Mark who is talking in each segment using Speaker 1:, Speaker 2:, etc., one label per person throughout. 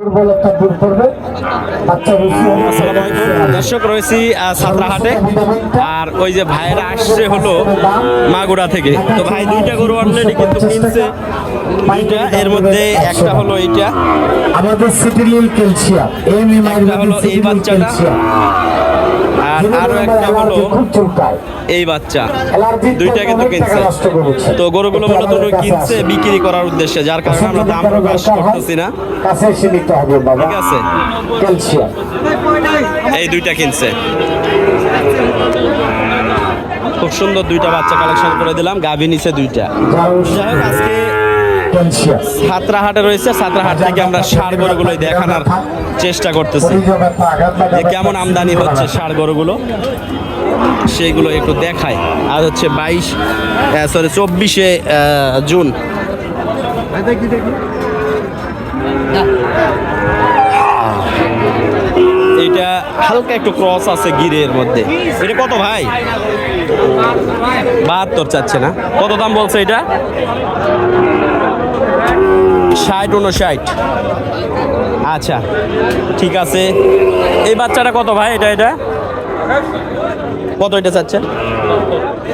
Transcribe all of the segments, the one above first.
Speaker 1: দুর্বলতা দূর করবে।
Speaker 2: দর্শক রয়েছি সাতরাহাটে আর ওই যে ভাইরা আসছে হলো মাগুড়া থেকে। তো ভাই দুইটা গরু অলরেডি কিন্তু কিনছে। দুইটা এর মধ্যে একটা হলো এইটা।
Speaker 1: আমাদের সিটিলিল ক্যালসিয়াম এম এম
Speaker 2: আই হলো এই বাচ্চাটা। আর আরও একটা হলো এই বাচ্চা। দুইটা কিন্তু কিনছে। তো গরুগুলো মূলত কিনছে বিক্রি করার উদ্দেশ্যে যার কারণে আমরা দাম প্রকাশ করতেছি না। ঠিক আছে। এই দুইটা কিনছে। খুব সুন্দর দুইটা বাচ্চা কালেকশন করে দিলাম। গাভী নিচে দুইটা। যাই হোক আজকে সাতরাহাটে রয়েছে সাতরাহাট থেকে আমরা সার গরুগুলোই দেখানোর চেষ্টা করতেছি। যে কেমন আমদানি হচ্ছে সার গরুগুলো সেইগুলো একটু দেখায় আর হচ্ছে বাইশ সরি চব্বিশে জুন। এটা হালকা একটু ক্রস আছে গিরের মধ্যে। এটা কত ভাই? বাহাত্তর চাচ্ছে না। কত দাম বলছে এটা? ষাট উনষাট আচ্ছা ঠিক আছে। এই বাচ্চাটা কত ভাই? এটা এটা? কত এটা চাচ্ছেন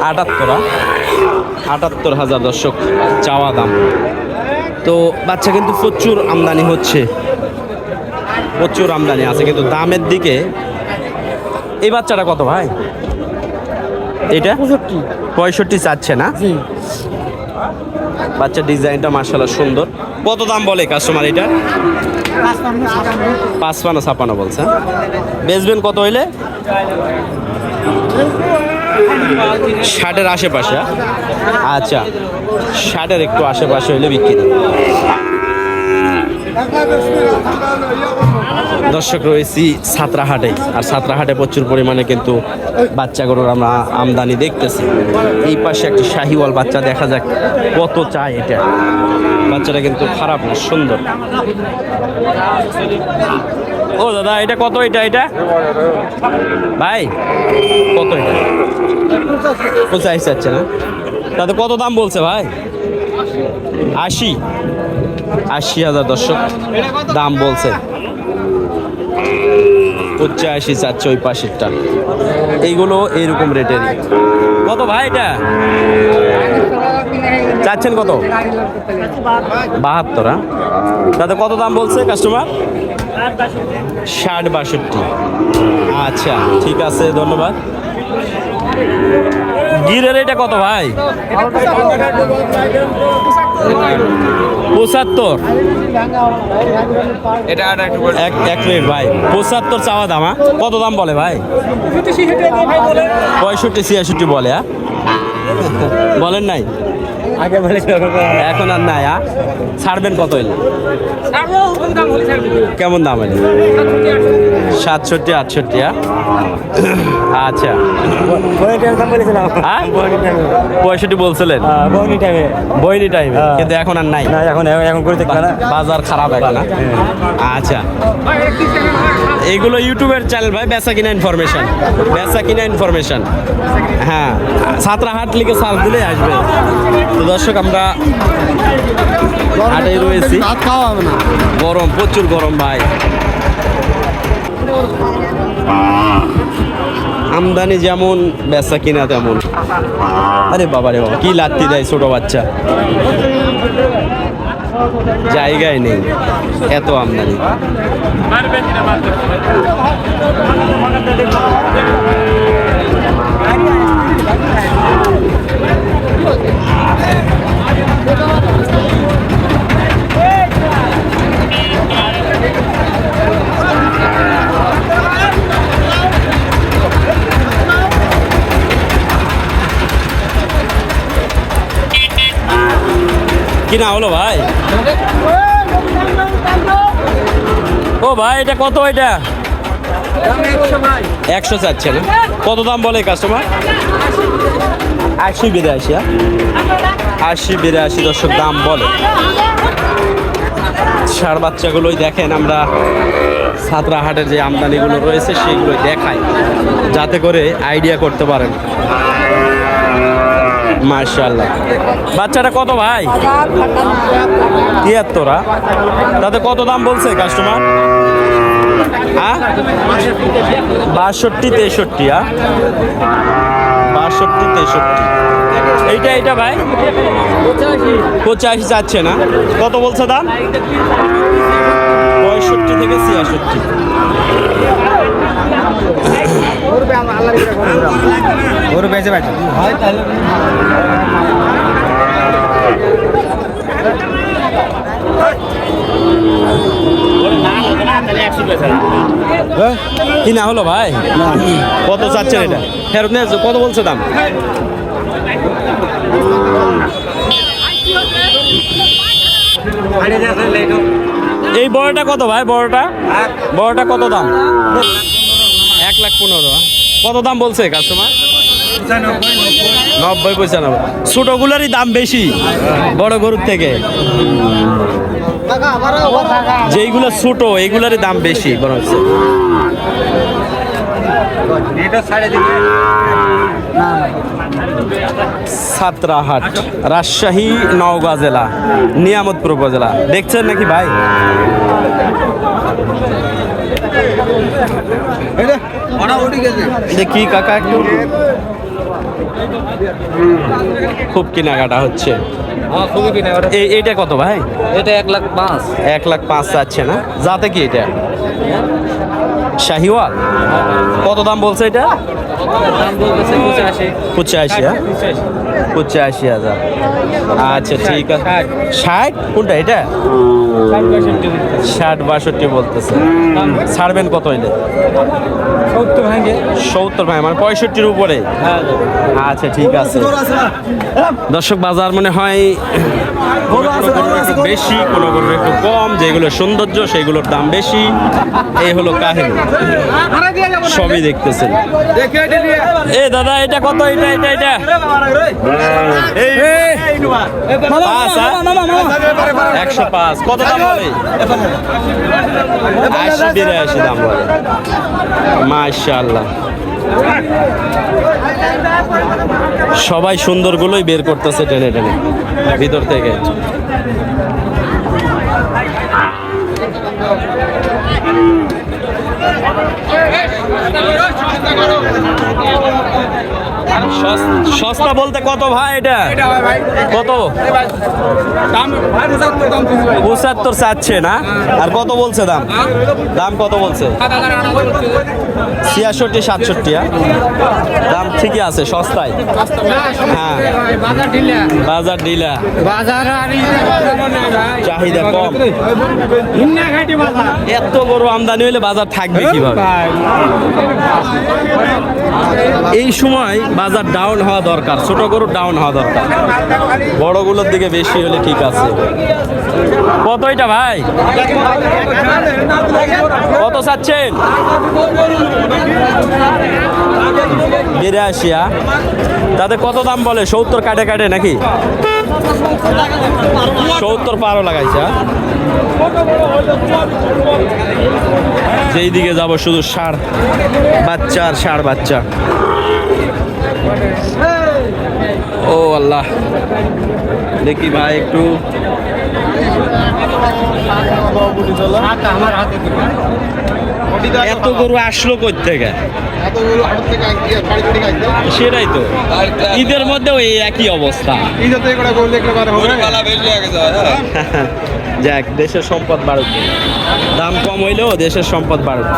Speaker 2: আটাত্তর আটাত্তর হাজার দর্শক চাওয়া দাম। তো বাচ্চা কিন্তু প্রচুর আমদানি হচ্ছে। প্রচুর আমদানি আছে কিন্তু দামের দিকে এই বাচ্চাটা কত ভাই? এটা? পঁয়ষট্টি। চাচ্ছে না? বাচ্চার ডিজাইনটা মার্শাল্লাহ সুন্দর। কত দাম বলে কাস্টমার এটা? পাঁচপান্ন ছাপানো বলছে। বেচবেন কত হইলে? ষাটের আশেপাশে? আচ্ছা ষাটের একটু আশেপাশে হইলে বিক্রি দর্শক রয়েছি সাঁতরাহাটে, আর সাতরাহাটে প্রচুর পরিমাণে কিন্তু বাচ্চা গরুর আমরা আমদানি দেখতেছি। এই পাশে একটি শাহিওয়াল বাচ্চা, দেখা যাক কত চায় এটা। বাচ্চাটা কিন্তু খারাপ না, সুন্দর। ও দাদা, এটা কত এটা এটা? ভাই, কত এটা? পঁচাশি চাচ্ছে না। তাতে কত দাম বলছে ভাই? আশি। আশি হাজার দর্শক দাম বলছে। পঁচাশি চাচ্ছে ওই পাশেরটা। এইগুলো এইরকম রেটেরই। কত ভাই এটা? চাচ্ছেন কত? বাহাত্তর হ্যাঁ? তাতে কত দাম বলছে কাস্টমার ষাট বাষট্টি। আচ্ছা ঠিক আছে, ধন্যবাদ। গিরের এটা কত ভাই? পঁচাত্তর।
Speaker 3: এটা
Speaker 2: এক এক মিনিট ভাই। পঁচাত্তর চাওয়া দাম হ্যাঁ? কত দাম বলে ভাই? পঁয়ষট্টি ছিয়াষট্টি বলে হ্যাঁ? বলেন নাই?
Speaker 3: আগে বলে
Speaker 2: এখন আর নাই হ্যাঁ? ছাড়বেন কত হইলে? কেমন দাম হইলে? সাতষট্টি আটষট্টি। হ্যাঁ? আচ্ছা। হ্যাঁ? পঁয়ষট্টি বলছিলেন?
Speaker 3: বহনি টাইমে।
Speaker 2: বইনি টাইমে?
Speaker 3: হ্যাঁ।
Speaker 2: কিন্তু এখন আর নাই।
Speaker 3: না এখন এখন করে না।
Speaker 2: বাজার খারাপ এখন না আচ্ছা। এইগুলো ইউটিউবের চ্যানেল ভাই বেচা কিনা ইনফরমেশন বেচা কিনা ইনফরমেশন হ্যাঁ। সাতরাহাট লিখে সার্চ দিলেই আসবে। তো দর্শক আমরা হাটেই রয়েছি। গরম প্রচুর গরম ভাই। আমদানি যেমন বেচা কিনা তেমন। আরে বাবা রে বাবা কি লাত্তি দেয় ছোট বাচ্চা। জায়গায় নেই এত আমদানি। কি না হলো ভাই ও ভাই এটা কত এটা একশো চাচ্ছে না। কত দাম বলে কাস্টমার আশি, বিরাশি হ্যাঁ? আশি, বিরাশি দর্শক, দাম বলে। সার বাচ্চাগুলোই দেখেন আমরা সাতরাহাটের যে আমদানিগুলো রয়েছে সেগুলোই দেখাই। যাতে করে আইডিয়া করতে পারেন। মার্শাল্লাহ বাচ্চাটা কত ভাই? তিয়াত্তরা তাতে কত দাম বলছে কাস্টমার হ্যাঁ বাষট্টি, তেষট্টি হ্যাঁ? বাষট্টি, তেষট্টি। এইটা এইটা ভাই? পঁচাশি যাচ্ছে না। কত বলছে দাম? পঁয়ষট্টি থেকে ছিয়াষট্টি। কি না হলো ভাই? কত চাচ্ছেন এটা? ফেরত নিয়ে আসছো? কত বলছে দাম? এই বড়টা কত ভাই বড়টা? বড়টা কত দাম? এক লাখ পনেরো কত দাম বলছে কাস্টমার নব্বই পয়সা পঁচানব্বই ছোটগুলোরই দাম বেশি বড় গরুর থেকে। যেইগুলো ছোট এইগুলোরই দাম বেশি বরং সাতরাহাট রাজশাহী নওগাঁ জেলা নিয়ামতপুর উপজেলা। দেখছেন নাকি ভাই? দেখি কাকা একটু? খুব কেনাকাটা হচ্ছে। এই এইটা কত ভাই?
Speaker 3: এটা এক লাখ পাঁচ।
Speaker 2: এক লাখ পাঁচ চাচ্ছে না? যাতে কি এটা? শাহিওয়াল? কত দাম বলছে এটা?
Speaker 3: পঁচাশি।
Speaker 2: হ্যাঁ? পঁচাশি হাজার। আচ্ছা ঠিক আছে। ষাট। কোনটা এটা? ষাট বাষট্টি বলতেছে। ছাড়বেন কত
Speaker 3: সত্তর ভাঙে?
Speaker 2: সত্তর ভাই মানে পঁয়ষট্টির উপরে। আচ্ছা ঠিক আছে। দর্শক বাজার মনে হয় কোনো বেশি কোনো গরুর একটু কম যেগুলো সৌন্দর্য সেইগুলোর দাম বেশি। এই হলো কাহিনী। সবই দেখতেছেন। এ দাদা এটা কত? এটা এটা এটা। হ্যাঁ? একশো পাঁচ। কত দাম বলে। আশি বিরাশি দাম বলে মাশাল্লাহ সবাই সুন্দরগুলোই বের করতেছে টেনে টেনে ভিতর থেকে। সস্তা বলতে কত ভাই এটা? কত? পঁচাত্তর চাচ্ছে না? আর কত বলছে দাম? দাম কত বলছে? ছিয়াষট্টি সাতষট্টি হ্যাঁ? দাম ঠিকই আছে সস্তায়। হ্যাঁ। বাজার ডিলা চাহিদা কম। এত বড় আমদানি হলে বাজার থাকবে কীভাবে? এই সময় বাজার ডাউন হওয়া দরকার, ছোট গরু ডাউন হওয়া দরকার। বড়গুলোর দিকে বেশি হলে ঠিক আছে। কত এটা ভাই? কত চাচ্ছেন? বিরাশি হ্যাঁ? তাতে কত দাম বলে? সত্তর কাটে কাটে নাকি? সত্তর পারও লাগাইছে? যেই দিকে যাব শুধু ষাঁড় বাচ্চা আর ষাঁড় বাচ্চা। ও আল্লাহ। দেখি ভাই একটু। এত গরু আসলো কই থেকে সেটাই তো। ঈদের মধ্যে ওই একই অবস্থা। যাক দেশের সম্পদ বাড়ুক। দাম কম হইলেও দেশের সম্পদ বাড়ুক।